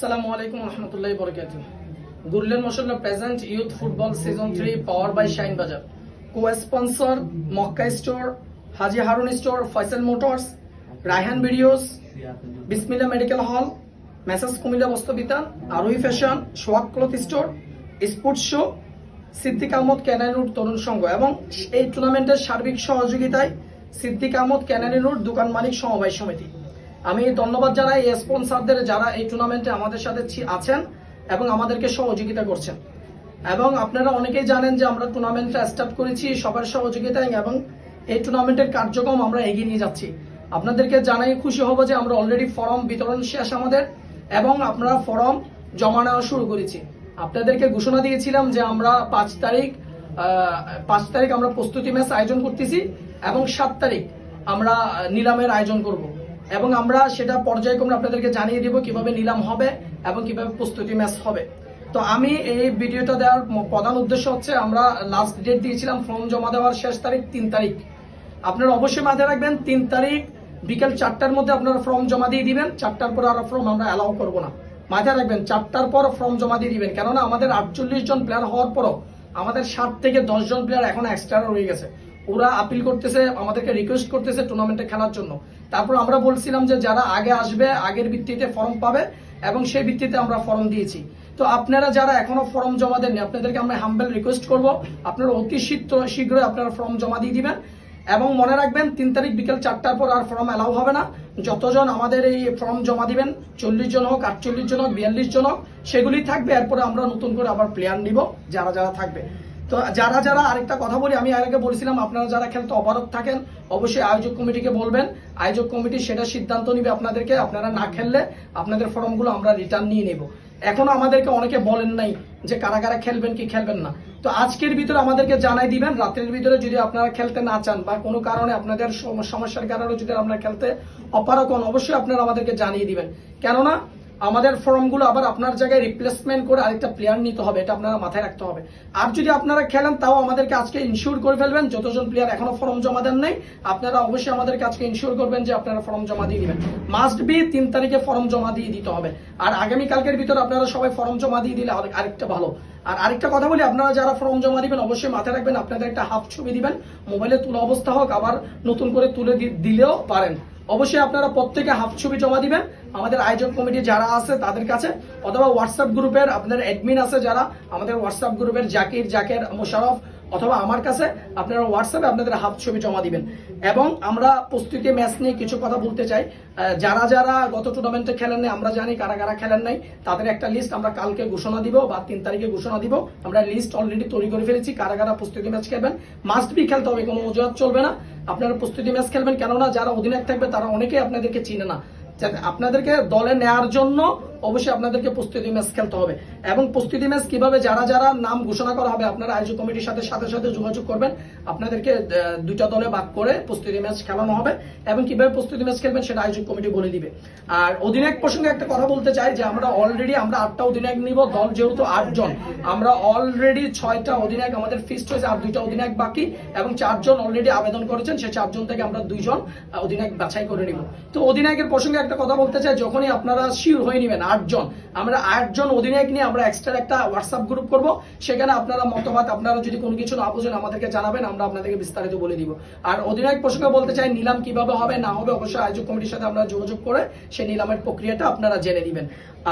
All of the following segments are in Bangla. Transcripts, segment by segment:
আসসালামু আলাইকুম রহমতুল্লাহ বরকাত গুরলেন মশলা present youth football season three, power by shine বাজার। কো মক্কা স্টোর, হাজি Harun store, Faisal motors, Raihan videos, বিসমিল্লা মেডিকেল হল, মেসাজ Comilla বস্ত্রবিতান, Arohi fashion swag cloth store, sports show, Siddique Ahmed ক্যানানুর Tarun Sangha এবং এই টুর্নামেন্টের সার্বিক সহযোগিতায় সিদ্দিক আহমদ ক্যানানুর দোকান মালিক সমবায় সমিতি। আমি ধন্যবাদ জানাই স্পন্সারদের যারা এই টুর্নামেন্টে আমাদের সাথে আছেন এবং আমাদেরকে সহযোগিতা করছেন। এবং আপনারা অনেকেই জানেন যে আমরা টুর্নামেন্টটা স্টার্ট করেছি, সবার সহযোগিতায় এবং এই টুর্নামেন্টের কার্যক্রম আমরা এগিয়ে নিয়ে যাচ্ছি। আপনাদেরকে জানাই খুশি হব যে আমরা অলরেডি ফর্ম বিতরণ শেষ আমাদের এবং আমরা ফর্ম জমা নেওয়া শুরু করেছি। আপনাদেরকে ঘোষণা দিয়েছিলাম যে আমরা পাঁচ তারিখ পাঁচ তারিখ আমরা প্রস্তুতি ম্যাচ আয়োজন করতেছি এবং সাত তারিখ আমরা নিলামের আয়োজন করব। এবং আমরা সেটা পর্যায়ক্রমে আপনাদেরকে জানিয়ে দিব কীভাবে নিলাম হবে এবং কীভাবে প্রস্তুতি ম্যাচ হবে। তো আমি এই ভিডিওটা দেওয়ার প্রধান উদ্দেশ্য হচ্ছে আমরা লাস্ট ডেট দিয়েছিলাম ফর্ম জমা দেওয়ার শেষ তারিখ তিন তারিখ। আপনারা অবশ্যই মাথায় রাখবেন, তিন তারিখ বিকেল চারটার মধ্যে আপনারা ফর্ম জমা দিয়ে দিবেন। চারটার পর আর ফর্ম আমরা অ্যালাউ করব না। মাথায় রাখবেন, চারটার পর ফর্ম জমা দিয়ে দিবেন। কেননা আমাদের আটচল্লিশ জন প্লেয়ার হওয়ার পরও আমাদের সাত থেকে দশ জন প্লেয়ার এখন এক্সট্রা রয়ে গেছে। ওরা আপিল করতেছে, আমাদেরকে রিকোয়েস্ট করতেছে টুর্নামেন্টে খেলার জন্য। তারপর আমরা বলছিলাম যে যারা আগে আসবে, আগের ভিত্তিতে ফর্ম পাবে এবং সেই ভিত্তিতে আমরা ফর্ম দিয়েছি। তো আপনারা যারা এখনও ফর্ম জমা দেননি, আপনাদেরকে আমরা হাম্বেল রিকোয়েস্ট করব। আপনারা অতি শীঘ্র- শীঘ্রই আপনারা ফর্ম জমা দিয়ে দিবেন। এবং মনে রাখবেন, তিন তারিখ বিকেল চারটার পর আর ফর্ম অ্যালাউ হবে না। যতজন আমাদের এই ফর্ম জমা দিবেন, চল্লিশ জন হোক, আটচল্লিশ জন হোক, বিয়াল্লিশ জন হোক, সেগুলি থাকবে। এরপরে আমরা নতুন করে আবার প্লেয়ার নিব, যারা যারা থাকবে। তো যারা যারা আরেকটা কথা বলি, আমি আগে বলেছিলাম, আপনারা যারা খেলতে অপারক থাকেন, অবশ্যই আয়োজক কমিটিকে বলবেন। আয়োজক কমিটি সেটা সিদ্ধান্ত নিবে আপনাদেরকে, আপনারা না খেললে আপনাদের ফর্মগুলো আমরা রিটার্ন নিয়ে নেব। এখনও আমাদেরকে অনেকে বলেন নাই যে কারা কারা খেলবেন কি খেলবেন না। তো আজকের ভিতরে আমাদেরকে জানাই দিবেন, রাত্রের ভিতরে যদি আপনারা খেলতে না চান বা কোনো কারণে আপনাদের সমস্যার কারণে যদি আপনারা খেলতে অপারক অবশ্যই আপনারা আমাদেরকে জানিয়ে দিবেন। কেননা আমাদের ফর্মগুলো আবার আপনার জায়গায় রিপ্লেসমেন্ট করে আরেকটা প্লেয়ার নিতে হবে, এটা আপনারা মাথায় রাখতে হবে। আর যদি আপনারা খেলেন, তাও আমাদেরকে আজকে ইনশিওর করে ফেলবেন, যতজন প্লেয়ার এখনও ফর্ম জমা দেন নাই, আপনারা অবশ্যই আমাদেরকে আজকে ইনশিওর করবেন যে আপনারা ফর্ম জমা দিয়ে দিবেন। মাস্ট বি তিন তারিখে ফর্ম জমা দিয়ে দিতে হবে। আর আগামী কালকের ভিতরে আপনারা সবাই ফর্ম জমা দিয়ে দিলে আরেক- আরেকটা ভালো। আর আরেকটা কথা বলি, আপনারা যারা ফর্ম জমা দিবেন, অবশ্যই মাথায় রাখবেন, আপনাদের একটা হাফ ছবি দিবেন। মোবাইলে তোলা অবস্থা হোক, আবার নতুন করে তুলে দিলেও পারেন। অবশ্যই আপনারা প্রত্যেকে হাফ ছবি জমা দিবেন। আমাদের আয়োজক কমিটি যারা আছে তাদের কাছে, অথবা হোয়াটসঅ্যাপ গ্রুপের আপনার অ্যাডমিন আছে যারা, আমাদের হোয়াটসঅ্যাপ গ্রুপের জাকির, জাকের, মোশারফ, অথবা আমার কাছে আপনারা হোয়াটসঅ্যাপে আপনাদের হাফ ছবি জমা দিবেন। এবং আমরা প্রস্তুতি ম্যাচ নিয়ে কিছু কথা বলতে চাই। যারা যারা গত টুর্নামেন্টে খেলেন নাই, আমরা জানি কারা কারা খেলেন নাই, তাদের একটা লিস্ট আমরা কালকে ঘোষণা দিব বা তিন তারিখে ঘোষণা দিব। আমরা লিস্ট অলরেডি তৈরি করে ফেলেছি, কারা কারা প্রস্তুতি ম্যাচ খেলবেন। মাস্ট বি খেলতে হবে, কোনো অজুহাত চলবে না। আপনারা প্রস্তুতি ম্যাচ খেলবেন, কেননা যারা অধিনায়ক থাকবে তারা অনেকেই আপনাদেরকে চিনে না। আপনাদেরকে দলে নেয়ার জন্য অবশ্যই আপনাদেরকে প্রস্তুতি ম্যাচ খেলতে হবে। এবং প্রস্তুতি ম্যাচ কীভাবে যারা যারা নাম ঘোষণা করা হবে আপনারা আয়োজক কমিটির সাথে সাথে সাথে যোগাযোগ করবেন। আপনাদেরকে দুইটা দলে ভাগ করে প্রস্তুতি ম্যাচ খেলানো হবে এবং কীভাবে প্রস্তুতি ম্যাচ খেলবেন সেটা আয়োজক কমিটি বলে দিবে। আর অধিনায়ক প্রসঙ্গে একটা কথা বলতে চাই যে, আমরা অলরেডি আমরা আটটা অধিনায়ক নিব, দল যেহেতু আটজন। আমরা অলরেডি ছয়টা অধিনায়ক, আমাদের ফিক্সড হয়েছে আর দুইটা অধিনায়ক বাকি এবং চারজন অলরেডি আবেদন করেছেন, সে চারজন থেকে আমরা দুইজন অধিনায়ক বাছাই করে নিব। তো অধিনায়কের প্রসঙ্গে একটা কথা বলতে চাই, যখনই আপনারা শিওর হয়ে নেবেন আটজন, আমরা আটজন অধিনায়ক নিয়ে আমরা এক্সট্রা একটা হোয়াটসঅ্যাপ গ্রুপ করব। সেখানে আপনারা মতবাদ, আপনারা যদি কোনো কিছু না বুঝেন আমাদেরকে জানাবেন আমরা আপনাদেরকে বিস্তারিত বলে দিব। আর অধিনায়ক প্রসঙ্গে বলতে চাই, নিলাম কীভাবে হবে, না হবে, অবশ্যই আয়োজক কমিটির সাথে আমরা যোগাযোগ করে সেই নিলামের প্রক্রিয়াটা আপনারা জেনে নেবেন।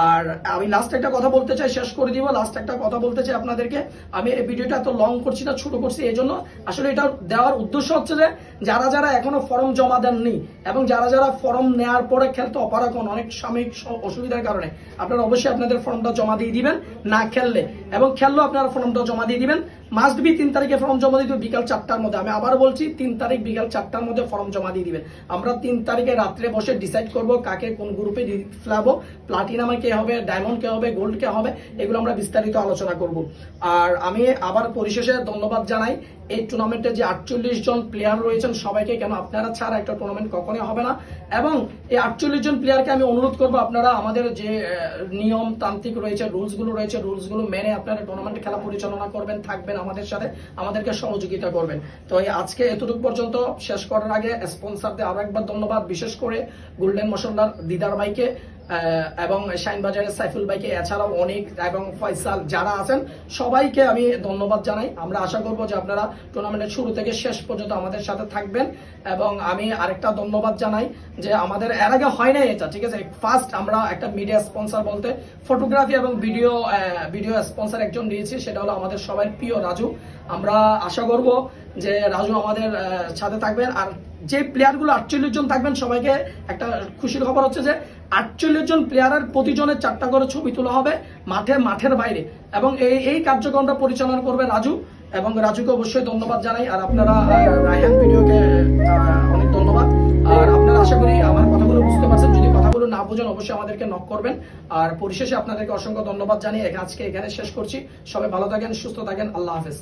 আর আমি লাস্ট একটা কথা বলতে চাই, শেষ করে দিব। লাস্ট একটা কথা বলতে চাই আপনাদেরকে। আমি এই ভিডিওটা এত লং করছি না, ছোট করছি এই জন্য। আসলে এটা দেওয়ার উদ্দেশ্য হচ্ছে যে, যারা যারা এখনও ফর্ম জমা দেননি এবং যারা যারা ফর্ম নেওয়ার পরে খেলতে অপারক হন, অনেক সাময়িক অসুবিধার কারণে, আপনারা অবশ্যই আপনাদের ফর্মটা জমা দিয়ে দিবেন, না খেললে। এবং খেললেও আপনারা ফর্মটা জমা দিয়ে দিবেন। মাস্ট বি তিন তারিখে ফর্ম জমা দিয়ে বিকাল চারটার মধ্যে। আমি আবার বলছি, তিন তারিখ বিকাল চারটার মধ্যে ফর্ম জমা দিয়ে দিবেন। আমরা তিন তারিখে রাত্রে বসে ডিসাইড করব কাকে কোন গ্রুপে ফেলাবো প্লাটিনামে কে হবে ডায়মন্ড কে হবে গোল্ড কে হবে, এগুলো আমরা বিস্তারিত আলোচনা করব। আর আমি আবার পরিশেষে ধন্যবাদ জানাই, এই টুর্নামেন্টে যে আটচল্লিশ জন প্লেয়ার রয়েছেন, সবাইকে কেন আপনারা ছাড়া একটা টুর্নামেন্ট কখনোই হবে না? এবং এই আটচল্লিশ জন প্লেয়ারকে আমি অনুরোধ করব, আপনারা আমাদের যে নিয়ম তান্ত্রিক রয়েছে রুলসগুলো রয়েছে রুলসগুলো মেনে আপনারা টুর্নামেন্ট খেলা পরিচালনা করবেন, থাকবেন আমাদের সাথে, আমাদেরকে সহযোগিতা করবেন। তো এই আজকে এতটুকু পর্যন্ত শেষ করার আগে স্পন্সারদের আরও একবার ধন্যবাদ, বিশেষ করে গোল্ডেন মশলার দিদার ভাইকে। এবং শাইন বাজারের সাইফুল ভাইকে এছাড়াও অনেক, এবং ফয়সাল যারা আছেন, সবাইকে আমি ধন্যবাদ জানাই। আমরা আশা করব যে আপনারা টুর্নামেন্টের শুরু থেকে শেষ পর্যন্ত আমাদের সাথে থাকবেন। এবং আমি আরেকটা ধন্যবাদ জানাই যে আমাদের, এর আগে হয় নাই এটা, ঠিক আছে? ফার্স্ট আমরা একটা মিডিয়া স্পন্সর বলতে ফটোগ্রাফি এবং ভিডিও ভিডিও স্পন্সর একজন নিয়েছি সেটা হলো আমাদের সবার প্রিয় রাজু। আমরা আশা করব যে রাজু আমাদের সাথে থাকবেন। আর যে প্লেয়ারগুলো আটচল্লিশ জন থাকবেন, সবাইকে একটা খুশির খবর হচ্ছে যে আটচল্লিশ জন প্লেয়ারের প্রতিজনের চারটা করে ছবি তোলা হবে মাঠে, মাঠের বাইরে। এবং এই এই কার্যক্রমটা পরিচালনা করবে রাজু। এবং রাজুকে অবশ্যই ধন্যবাদ জানাই। আর আপনারা রায়হান ভিডিওকে অনেক ধন্যবাদ। আর আপনারা আশা করি আমার কথাগুলো বুঝতে পারছেন। যদি কথাগুলো না বুঝেন, অবশ্যই আমাদেরকে নক করবেন। আর পরিশেষে আপনাদেরকে অসংখ্য ধন্যবাদ জানিয়ে আজকে এখানে শেষ করছি। সবাই ভালো থাকেন, সুস্থ থাকেন। আল্লাহ হাফেজ।